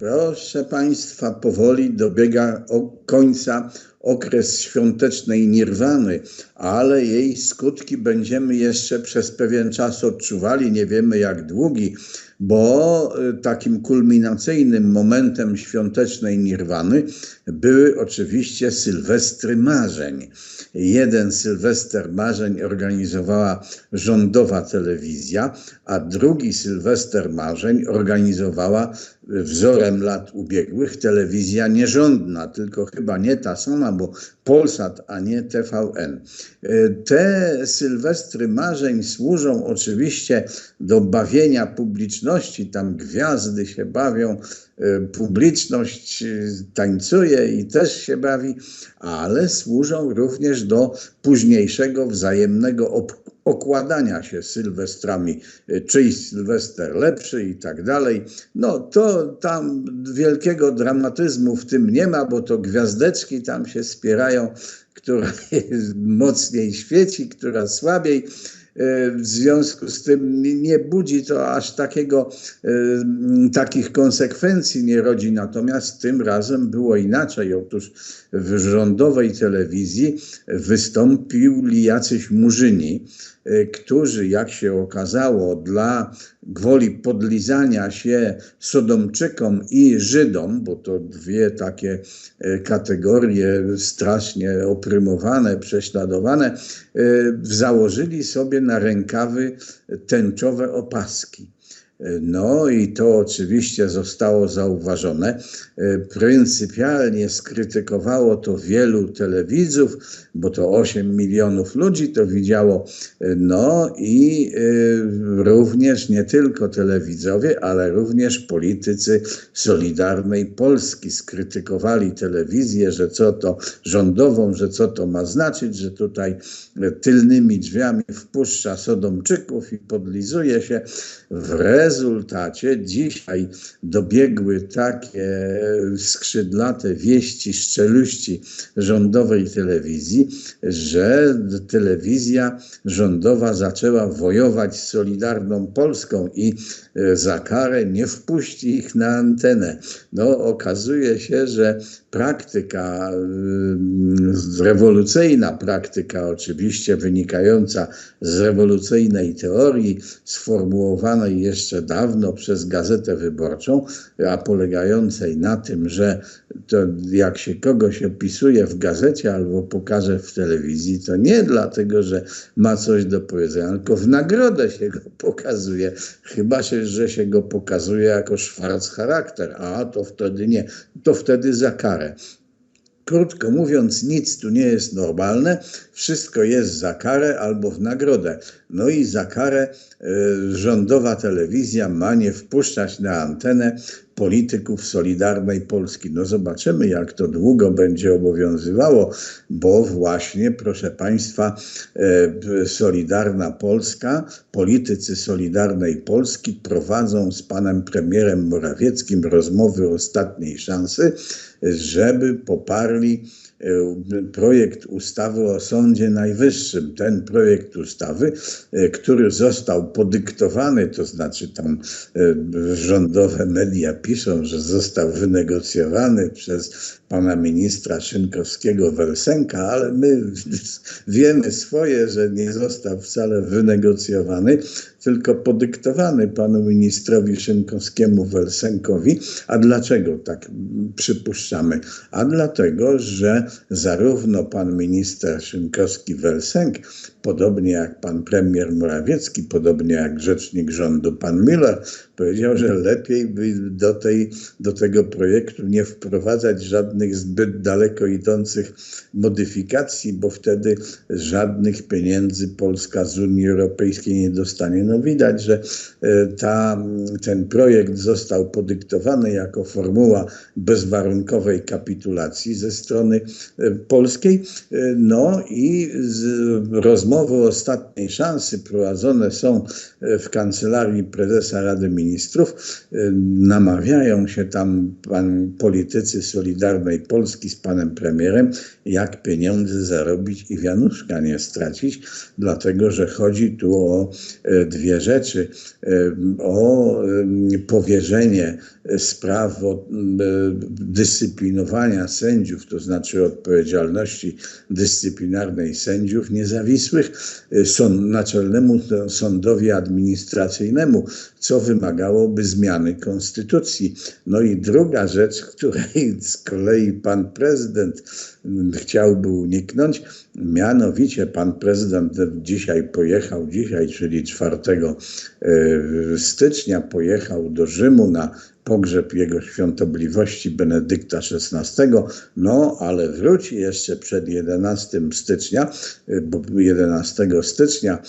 Proszę Państwa, powoli dobiega końca okres świątecznej nirwany, ale jej skutki będziemy jeszcze przez pewien czas odczuwali, nie wiemy jak długi, bo y, takim kulminacyjnym momentem świątecznej nirwany były oczywiście sylwestry marzeń. Jeden sylwester marzeń organizowała rządowa telewizja, a drugi sylwester marzeń organizowała wzorem lat ubiegłych telewizja nierządna, tylko chyba nie ta sama, bo Polsat, a nie TVN. Te sylwestry marzeń służą oczywiście do bawienia publiczności, tam gwiazdy się bawią, publiczność tańcuje i też się bawi, ale służą również do późniejszego wzajemnego okładania się sylwestrami, czyjś sylwester lepszy i tak dalej. No to tam wielkiego dramatyzmu w tym nie ma, bo to gwiazdeczki tam się spierają, która mocniej świeci, która słabiej. E, w związku z tym nie budzi to aż takiego, e, takich konsekwencji nie rodzi. Natomiast tym razem było inaczej. Otóż w rządowej telewizji wystąpili jacyś murzyni, którzy, jak się okazało, dla gwoli podlizania się Sodomczykom i Żydom, bo to dwie takie kategorie strasznie oprymowane, prześladowane, założyli sobie na rękawy tęczowe opaski. No i to oczywiście zostało zauważone. Pryncypialnie skrytykowało to wielu telewidzów, bo to 8 milionów ludzi to widziało. No i y, również nie tylko telewidzowie, ale również politycy Solidarnej Polski skrytykowali telewizję, że co to rządową, że co to ma znaczyć, że tutaj tylnymi drzwiami wpuszcza Sodomczyków i podlizuje się. Wreszcie rezultacie dzisiaj dobiegły takie skrzydlate wieści szczeluści rządowej telewizji, że telewizja rządowa zaczęła wojować z Solidarną Polską i e, za karę nie wpuści ich na antenę. No, okazuje się, że praktyka, rewolucyjna praktyka, oczywiście wynikająca z rewolucyjnej teorii, sformułowanej jeszcze dawno przez Gazetę Wyborczą, a polegającej na tym, że to jak się kogoś opisuje w gazecie albo pokaże w telewizji, to nie dlatego, że ma coś do powiedzenia, tylko w nagrodę się go pokazuje. Chyba, że się go pokazuje jako szwarc charakter, a to wtedy nie, to wtedy za karę. Krótko mówiąc, nic tu nie jest normalne, wszystko jest za karę albo w nagrodę. No i za karę y, rządowa telewizja ma nie wpuszczać na antenę polityków Solidarnej Polski. No zobaczymy, jak to długo będzie obowiązywało, bo właśnie, proszę Państwa, y, Solidarna Polska, politycy Solidarnej Polski prowadzą z panem premierem Morawieckim rozmowy ostatniej szansy, żeby poparli e, projekt ustawy o Sądzie Najwyższym. Ten projekt ustawy, e, który został podyktowany, to znaczy tam e, rządowe media piszą, że został wynegocjowany przez pana ministra Szynkowskiego-Welsenka, ale my wiemy swoje, że nie został wcale wynegocjowany, tylko podyktowany panu ministrowi Szynkowskiemu-Welsenkowi. A dlaczego tak przypuszczamy? A dlatego, że zarówno pan minister Szynkowski-Welsenk, podobnie jak pan premier Morawiecki, podobnie jak rzecznik rządu pan Miller, powiedział, że lepiej by do, tej, do tego projektu nie wprowadzać żadnych zbyt daleko idących modyfikacji, bo wtedy żadnych pieniędzy Polska z Unii Europejskiej nie dostanie. No widać, że e, ta, ten projekt został podyktowany jako formuła bezwarunkowej kapitulacji ze strony e, polskiej. E, no i z, rozmowy rozmowy ostatniej szansy prowadzone są w kancelarii prezesa Rady Ministrów. Namawiają się tam pan, politycy Solidarnej Polski z panem premierem, jak pieniądze zarobić i wianuszka nie stracić, dlatego że chodzi tu o dwie rzeczy. O powierzenie spraw dyscyplinowania sędziów, to znaczy odpowiedzialności dyscyplinarnej sędziów niezawisłych sąd, Naczelnemu Sądowi Administracyjnemu, co wymagałoby zmiany konstytucji. No i druga rzecz, której z kolei pan prezydent chciałby uniknąć, mianowicie pan prezydent dzisiaj pojechał, dzisiaj, czyli 4 stycznia, pojechał do Rzymu na pogrzeb jego świątobliwości Benedykta XVI, no ale wróci jeszcze przed 11 stycznia, bo 11 stycznia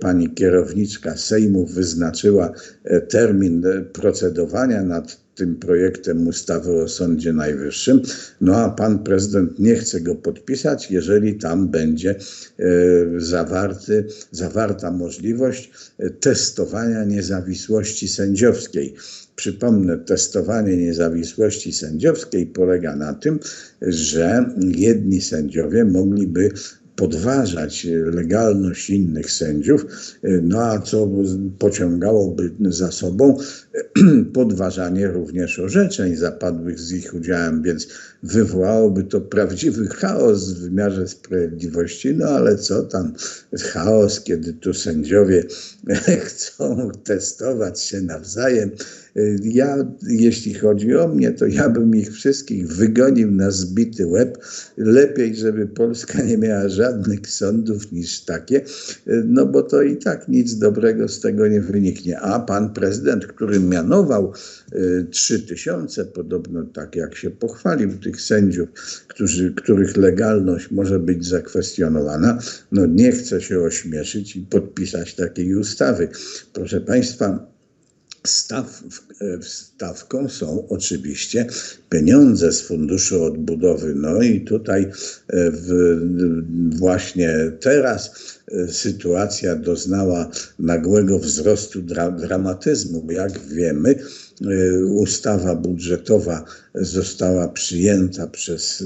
pani kierowniczka Sejmu wyznaczyła termin procedowania nad tym projektem ustawy o Sądzie Najwyższym. No a pan prezydent nie chce go podpisać, jeżeli tam będzie zawarty, zawarta możliwość testowania niezawisłości sędziowskiej. Przypomnę, testowanie niezawisłości sędziowskiej polega na tym, że jedni sędziowie mogliby podważać legalność innych sędziów, no a co pociągałoby za sobą podważanie również orzeczeń zapadłych z ich udziałem, więc wywołałoby to prawdziwy chaos w wymiarze sprawiedliwości, no ale co tam chaos, kiedy tu sędziowie chcą testować się nawzajem. Ja, jeśli chodzi o mnie, to ja bym ich wszystkich wygonił na zbity łeb. Lepiej, żeby Polska nie miała żadnych sądów niż takie, no bo to i tak nic dobrego z tego nie wyniknie. A pan prezydent, który mianował trzy tysiące, podobno tak jak się pochwalił, tych sędziów, którzy, których legalność może być zakwestionowana, no nie chce się ośmieszyć i podpisać takiej ustawy. Proszę Państwa, Staw, stawką są oczywiście pieniądze z Funduszu Odbudowy. No i tutaj w, właśnie teraz sytuacja doznała nagłego wzrostu dra, dramatyzmu. Jak wiemy, ustawa budżetowa została przyjęta przez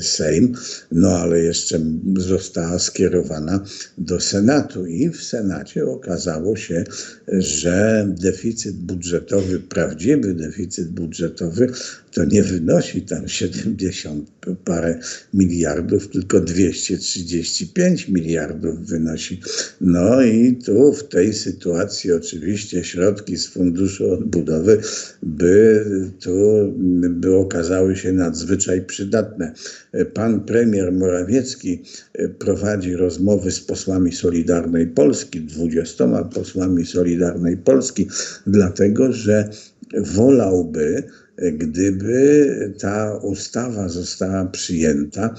Sejm, no ale jeszcze została skierowana do Senatu i w Senacie okazało się, że deficyt budżetowy, prawdziwy deficyt budżetowy to nie wynosi tam 70 parę miliardów, tylko 235 miliardów wynosi. No i tu w tej sytuacji oczywiście środki z Funduszu Odbudowy by tu by okazały się nadzwyczaj przydatne. Pan premier Morawiecki prowadzi rozmowy z posłami Solidarnej Polski, dwudziestoma posłami Solidarnej Polski, dlatego że wolałby, gdyby ta ustawa została przyjęta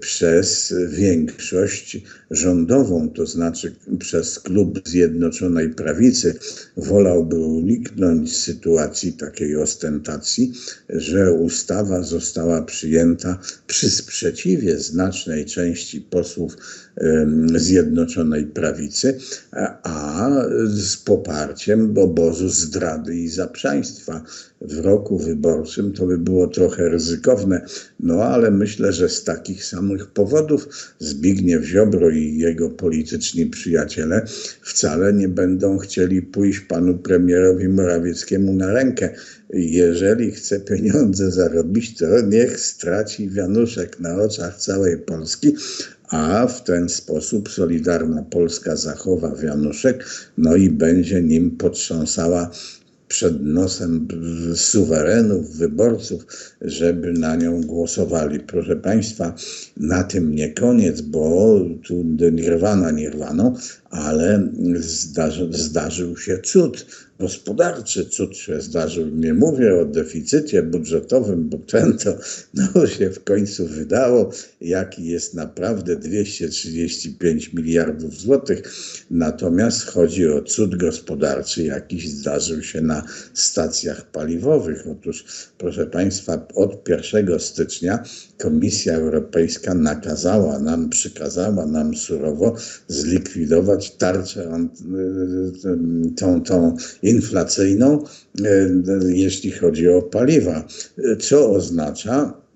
przez większość rządową, to znaczy przez klub Zjednoczonej Prawicy, wolałby uniknąć sytuacji takiej ostentacji, że ustawa została przyjęta przy sprzeciwie znacznej części posłów Zjednoczonej Prawicy, a z poparciem obozu zdrady i zaprzaństwa. W roku wyborczym to by było trochę ryzykowne, no ale myślę, że z takich samych powodów Zbigniew Ziobro i jego polityczni przyjaciele wcale nie będą chcieli pójść panu premierowi Morawieckiemu na rękę. Jeżeli chce pieniądze zarobić, to niech straci wianuszek na oczach całej Polski, a w ten sposób Solidarna Polska zachowa wianuszek, no i będzie nim potrząsała przed nosem suwerenów, wyborców, żeby na nią głosowali. Proszę Państwa, na tym nie koniec, bo tu nirwana nirwaną, ale zdarzy, zdarzył się cud gospodarczy cud się zdarzył. Nie mówię o deficycie budżetowym, bo ten to no, się w końcu wydało, jaki jest naprawdę 235 miliardów złotych. Natomiast chodzi o cud gospodarczy, jakiś zdarzył się na stacjach paliwowych. Otóż, proszę Państwa, od 1 stycznia Komisja Europejska nakazała nam, przykazała nam surowo zlikwidować tarczę tą, tą inflacyjną, jeśli chodzi o paliwa, co oznacza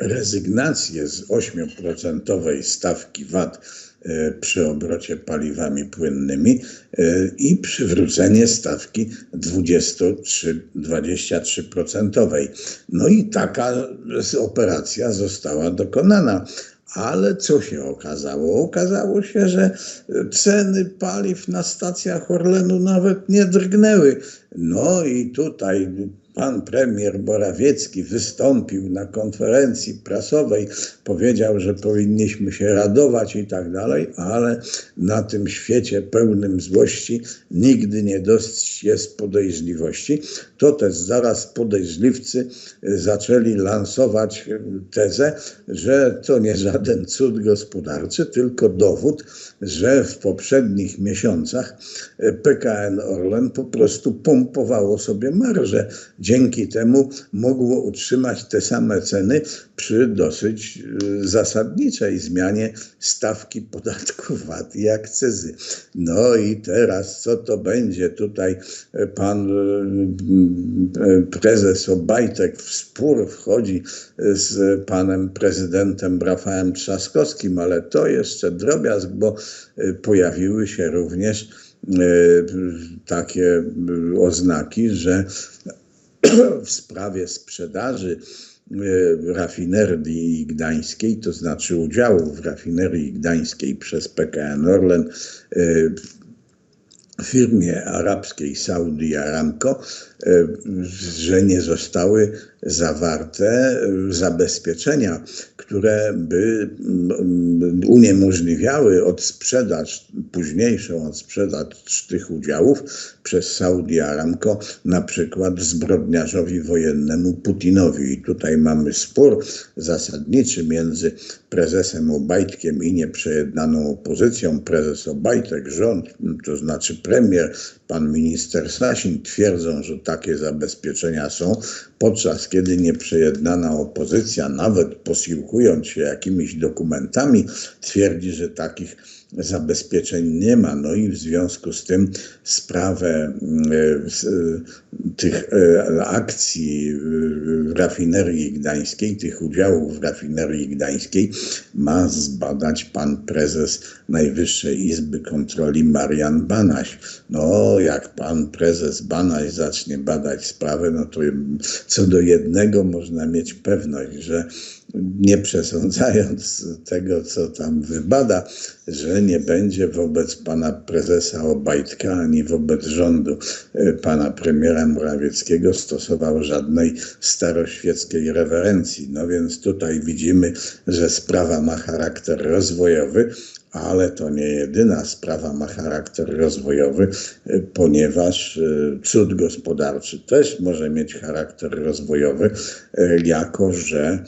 rezygnację z 8% stawki VAT przy obrocie paliwami płynnymi i przywrócenie stawki 23%. No i taka operacja została dokonana. Ale co się okazało? Okazało się, że ceny paliw na stacjach Orlenu nawet nie drgnęły. No i tutaj pan premier Borawiecki wystąpił na konferencji prasowej, powiedział, że powinniśmy się radować i tak dalej, ale na tym świecie pełnym złości nigdy nie dość jest podejrzliwości. To też zaraz podejrzliwcy zaczęli lansować tezę, że to nie żaden cud gospodarczy, tylko dowód, że w poprzednich miesiącach PKN Orlen po prostu pompowało sobie marże Dzięki temu mogło utrzymać te same ceny przy dosyć y, zasadniczej zmianie stawki podatku VAT i akcyzy. No i teraz co to będzie? Tutaj y, pan prezes Obajtek w spór wchodzi z panem prezydentem Rafałem Trzaskowskim, ale to jeszcze drobiazg, bo pojawiły się również takie oznaki, że w sprawie sprzedaży e, rafinerii gdańskiej, to znaczy udziału w rafinerii gdańskiej przez PKN Orlen e, firmie arabskiej Saudi Aramco, e, że nie zostały zawarte zabezpieczenia, które by mm, uniemożliwiały odsprzedaż, późniejszą odsprzedaż tych udziałów przez Saudi Aramco, na przykład zbrodniarzowi wojennemu Putinowi. I tutaj mamy spór zasadniczy między prezesem Obajtkiem i nieprzejednaną opozycją. Prezes Obajtek, rząd, to znaczy premier, pan minister Sasin twierdzą, że takie zabezpieczenia są, podczas kiedy nieprzejednana opozycja, nawet posiłkując się jakimiś dokumentami, twierdzi, że takich zabezpieczeń nie ma. No i w związku z tym sprawę e, e, tych e, akcji w rafinerii gdańskiej, tych udziałów w rafinerii gdańskiej ma zbadać pan prezes Najwyższej Izby Kontroli Marian Banaś. No, jak pan prezes Banaś zacznie badać sprawę, no to co do jednego można mieć pewność, że nie przesądzając tego, co tam wybada, że nie będzie wobec pana prezesa Obajtka ani wobec rządu e, pana premiera Morawieckiego stosował żadnej staroświeckiej rewerencji. No więc tutaj widzimy, że sprawa ma charakter rozwojowy, ale to nie jedyna sprawa ma charakter rozwojowy, e, ponieważ e, cud gospodarczy też może mieć charakter rozwojowy, jako że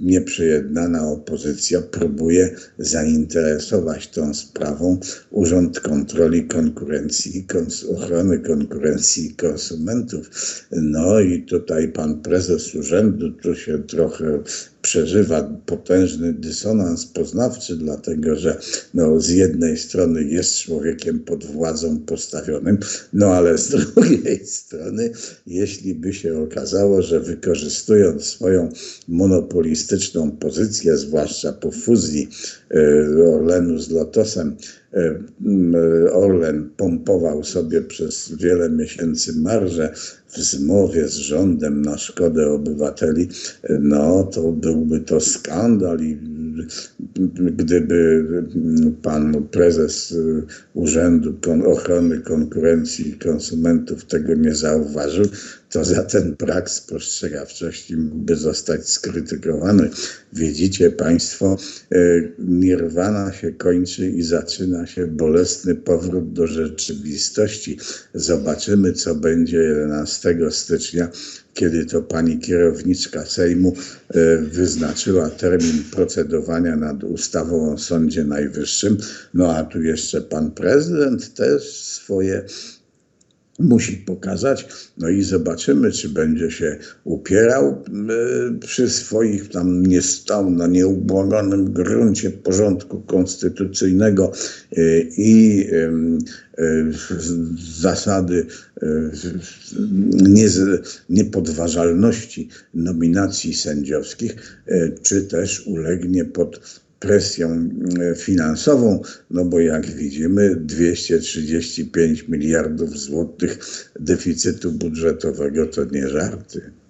nieprzejednana opozycja próbuje zainteresować tą sprawą Urząd Kontroli Konkurencji i Ochrony Konkurencji i Konsumentów. No i tutaj pan prezes urzędu tu się trochę przeżywa potężny dysonans poznawczy, dlatego że no, z jednej strony jest człowiekiem pod władzą postawionym, no ale z drugiej strony, jeśli by się okazało, że wykorzystując swoją monopolistyczną pozycję, zwłaszcza po fuzji Orlenu z Lotosem, e, Orlen pompował sobie przez wiele miesięcy marże w zmowie z rządem na szkodę obywateli, no to byłby to skandal i gdyby pan prezes Urzędu Ochrony Konkurencji i Konsumentów tego nie zauważył, to za ten brak spostrzegawczości mógłby zostać skrytykowany. Widzicie Państwo, e, nirwana się kończy i zaczyna się bolesny powrót do rzeczywistości. Zobaczymy, co będzie 11 stycznia, kiedy to pani kierowniczka Sejmu e, wyznaczyła termin procedowania nad ustawą o Sądzie Najwyższym. No a tu jeszcze pan prezydent też swoje musi pokazać. No i zobaczymy, czy będzie się upierał e, przy swoich, tam nie stał na nieubłaganym gruncie porządku konstytucyjnego e, i e, zasady niepodważalności nominacji sędziowskich, czy też ulegnie pod presją e, finansową, no bo jak widzimy 235 miliardów złotych deficytu budżetowego to nie żarty.